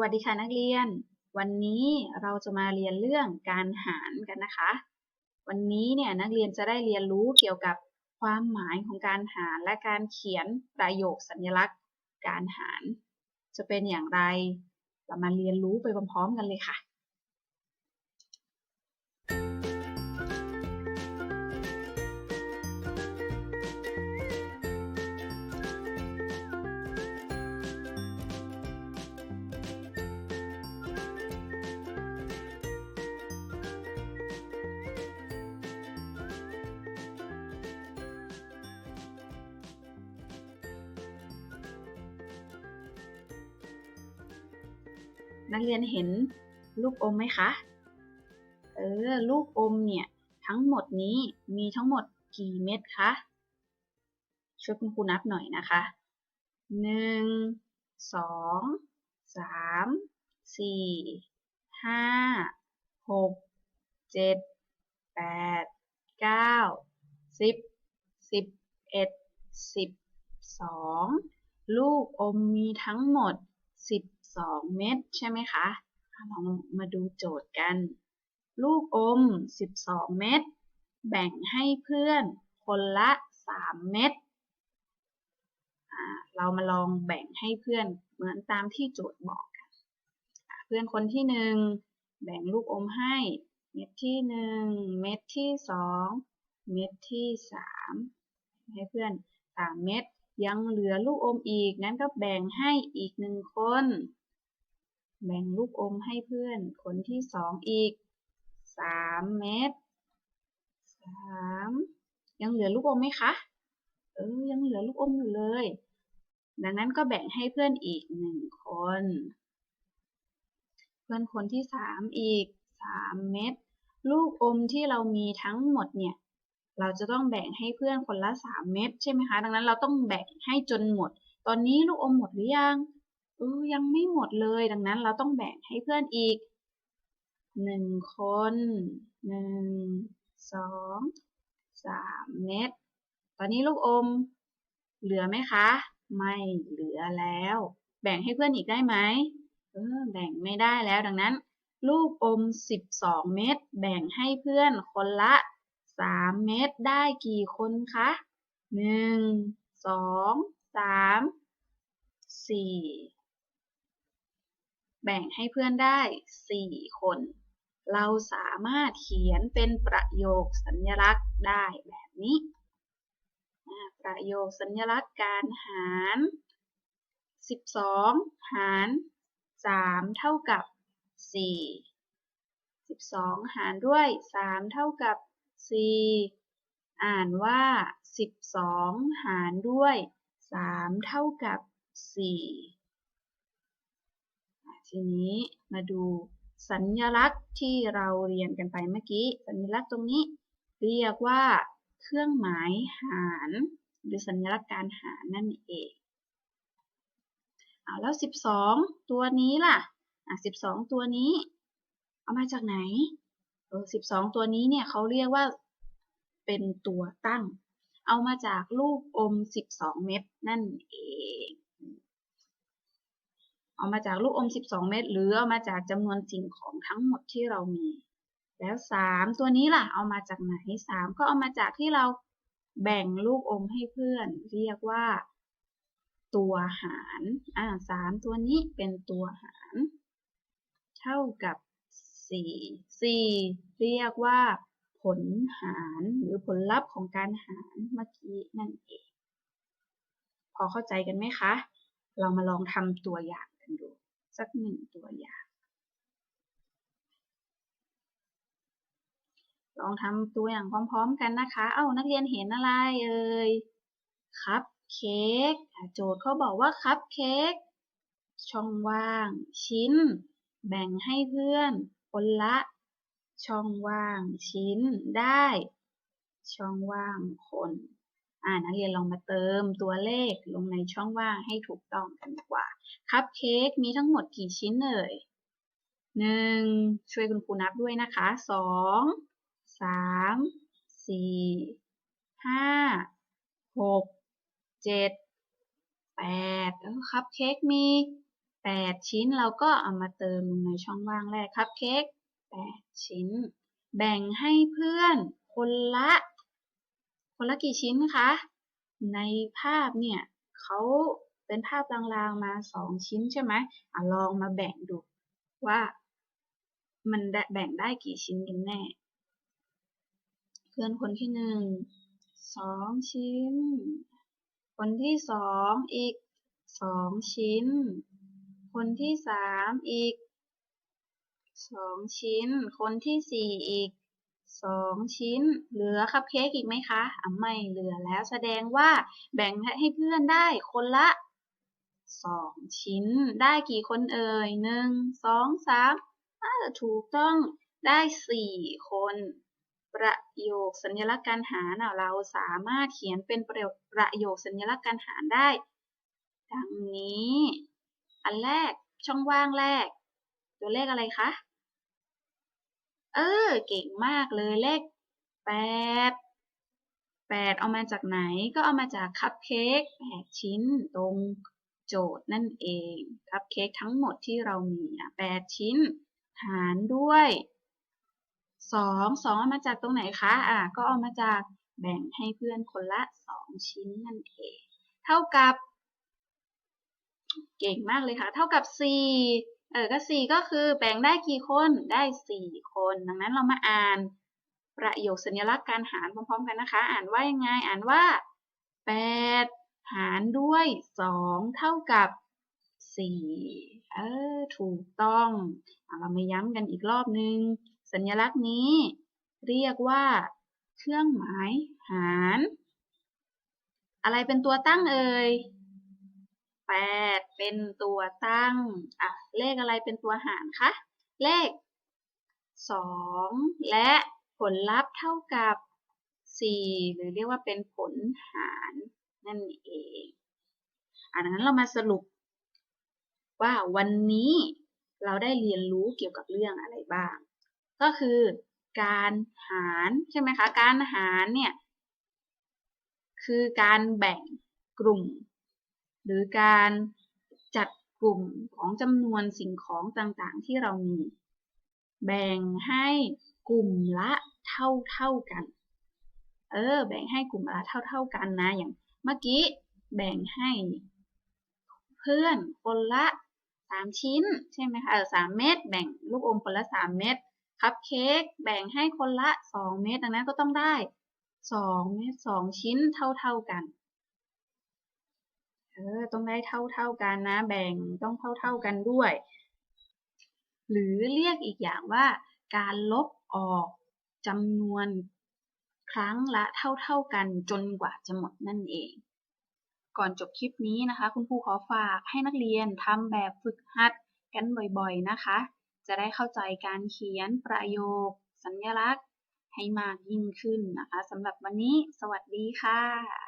สวัสดีค่ะนักเรียน วันนี้เราจะมาเรียนเรื่องการหารกันนะคะ วันนี้เนี่ยนักเรียนจะได้เรียนรู้เกี่ยวกับความหมายของการหารและการเขียนประโยคสัญลักษณ์ การหาร จะเป็นอย่างไร เรามาเรียนรู้ไปพร้อมๆกันเลยค่ะ นักเรียนเห็นลูกอมไหมคะ เออ ลูกอมเนี่ย ทั้งหมดนี้มีทั้งหมดกี่เม็ดคะ ช่วยคุณครูนับหน่อยนะคะ หนึ่ง สอง สาม สี่ ห้า หก เจ็ด แปด เก้า สิบ สิบเอ็ด สิบสอง ลูกอมมีทั้งหมด 12 เม็ดใช่ไหมคะลองมาดูโจทย์กัน ลูกอม 12 เม็ดแบ่งให้เพื่อนคนละ 3 เม็ดเรามาลองแบ่งให้เพื่อนเหมือนตามที่โจทย์บอกกัน เพื่อนคนที่หนึ่งแบ่งลูกอมให้ เม็ดที่หนึ่งเม็ดที่สองเม็ดที่สามให้เพื่อนสามเม็ด ยังเหลือลูกอมอีกนั้นก็แบ่งให้อีกหนึ่งคน แบ่งลูกอมให้เพื่อน คนที่สองอีกสามเม็ดสามยังเหลือลูกอมไหมคะ เออ ยังเหลือลูกอมอยู่เลย ดังนั้นก็แบ่งให้เพื่อนอีกหนึ่งคน เพื่อนคนที่สามอีกสามเม็ด ลูกอมที่เรามีทั้งหมดเนี่ย เราจะต้องแบ่งให้เพื่อนคนละ 3 เม็ดใช่ไหมคะ ดังนั้นเราต้องแบ่งให้จนหมด ตอนนี้ลูกอมหมดหรือยังเออยังไม่หมดเลย ดังนั้นเราต้องแบ่งให้เพื่อนอีก 1 คน 1 2 3 เม็ด ตอนนี้ลูกอม เหลือไหมคะ ไม่เหลือแล้ว แบ่งให้เพื่อนอีกได้ไหมเออแบ่งไม่ได้แล้ว ดังนั้น ลูกอม 12 เม็ด แบ่งให้เพื่อนคนละ สามเม็ดได้กี่คนคะหนึ่งสองสามสี่แบ่งให้เพื่อนได้สี่คน เราสามารถเขียนเป็นประโยคสัญลักษณ์ได้แบบนี้ ประโยคสัญลักษณ์การหาร 12 หาร 3 เท่ากับ 4 12 หารด้วย 3 เท่ากับ 4อ่านว่า 12 หารด้วย 3 เท่ากับ 4 ทีนี้มาดูสัญลักษณ์ที่เราเรียนกันไปเมื่อกี้ สัญลักษณ์ตรงนี้ เรียกว่า เครื่องหมายหาร หรือสัญลักษณ์การหารนั่นเองเอาแล้ว 12 ตัวนี้ล่ะอะ12 ตัวนี้ เอามาจากไหน สิบสองตัวนี้เนี่ยเขาเรียกว่าเป็นตัวตั้ง เอามาจากลูกอมสิบสองเม็ดนั่นเองเอามาจากลูกอม 12 เม็ดหรือเอามาจากจำนวนสิ่งของทั้งหมดที่เรามี แล้ว 3 ตัวนี้ล่ะ เอามาจากไหน 3 ก็เอามาจากที่เราแบ่งลูกอมให้เพื่อน เรียกว่า ตัวหาร อ่าสามตัวนี้เป็นตัวหาร เท่ากับ 4 4 เรียกว่า ผลหารหรือผลลัพธ์ของการหารเมื่อกี้นั่นเอง พอเข้าใจกันไหมคะ เรามาลองทำตัวอย่างกันดู สักหนึ่งตัวอย่าง ลองทำตัวอย่างพร้อมๆกันนะคะ เอ้านักเรียนเห็นอะไรเอ่ยคัพเค้กโจทย์เขาบอกว่าคัพเค้กช่องว่าง ชิ้น แบ่งให้เพื่อน คนละ ช่องว่างชิ้นได้ ช่องว่างคน อ่านักเรียนลองมาเติมตัวเลขลงในช่องว่างให้ถูกต้องกันดีกว่า คัพเค้กมีทั้งหมดกี่ชิ้นเอ่ยหนึ่งช่วยคุณครูนับด้วยนะคะสองสามสี่ห้าหกเจ็ดแปดแล้วคัพเค้กมี 8 ชิ้นเราก็เอามาเติมลงในช่องว่างแรกคัพเค้ก8ชิ้น แบ่งให้เพื่อนคนละ คนละกี่ชิ้นคะ ในภาพเนี่ยเขาเป็นภาพลางๆมา 2 ชิ้นใช่ไหมอลองมาแบ่งดูว่ามันแบ่งได้กี่ชิ้นกันแน่ เพื่อนคนที่หนึ่งสองชิ้น คนที่สองอีกสองชิ้น คนที่สามอีกสองชิ้น คนที่สี่อีกสองชิ้น เหลือคัพเค้กอีกไหมคะอะไม่เหลือแล้วแสดงว่าแบ่งให้เพื่อนได้คนละสองชิ้น ได้กี่คนเอ่ยหนึ่งสองสามน่าจะถูกต้องได้สี่คน ประโยคสัญลักษณ์การหารเราสามารถเขียนเป็นประโยคประโยคสัญลักษณ์การหารได้ ดังนี้ อันแรกช่องว่างแรก ตัวเลขอะไรคะ เออ เก่งมากเลยเลขแปดแปดเอามาจากไหนก็เอามาจากคัพเค้กแปดชิ้นตรงโจทย์นั่นเองคัพเค้กทั้งหมดที่เรามีแปดชิ้น หารด้วยสองสองเอามาจากตรงไหนคะอะก็เอามาจากแบ่งให้เพื่อนคนละสองชิ้นนั่นเอง เท่ากับ เก่งมากเลยค่ะ เท่ากับสี่เออ ก็สี่ก็คือแบ่งได้กี่คน ได้สี่คน ดังนั้นเรามาอ่านประโยคสัญลักษณ์การหารพร้อมๆกันนะคะ อ่านว่ายังไง อ่านว่าแปดหารด้วยสองเท่ากับสี่เออ ถูกต้องอเรามาย้ำกันอีกรอบนึง สัญลักษณ์นี้ เรียกว่า เครื่องหมายหาร อะไรเป็นตัวตั้งเอ่ย แปดเป็นตัวตั้ง อะ เลขอะไรเป็นตัวหารคะ เลขสองและผลลัพธ์เท่ากับสี่หรือเรียกว่าเป็นผลหารนั่นเองอันนั้นเรามาสรุปว่าวันนี้เราได้เรียนรู้เกี่ยวกับเรื่องอะไรบ้าง ก็คือการหารใช่ไหมคะ การหารเนี่ยคือการแบ่งกลุ่ม หรือการจัดกลุ่มของจำนวนสิ่งของต่างๆ ที่เรามี แบ่งให้กลุ่มละเท่าๆกัน เออ แบ่งให้กลุ่มละเท่าๆกันนะ อย่างเมื่อกี้แบ่งให้ เพื่อนคนละสามชิ้น ใช่ไหมคะ เออสามเม็ดแบ่งลูกอมคนละสามเม็ดคัพเค้กแบ่งให้คนละสองเม็ดดังนั้นก็ต้องได้สองเม็ดสองชิ้นเท่าๆกัน เออต้องได้เท่าๆกันนะ แบ่งต้องเท่าๆกันด้วย หรือเรียกอีกอย่างว่า การลบออกจำนวนครั้งละเท่าๆกันจนกว่าจะหมดนั่นเอง ก่อนจบคลิปนี้นะคะ คุณครูขอฝากให้นักเรียนทำแบบฝึกหัดกันบ่อยๆนะคะ จะได้เข้าใจการเขียนประโยค สัญลักษณ์ให้มากยิ่งขึ้นนะคะสำหรับวันนี้ สวัสดีค่ะ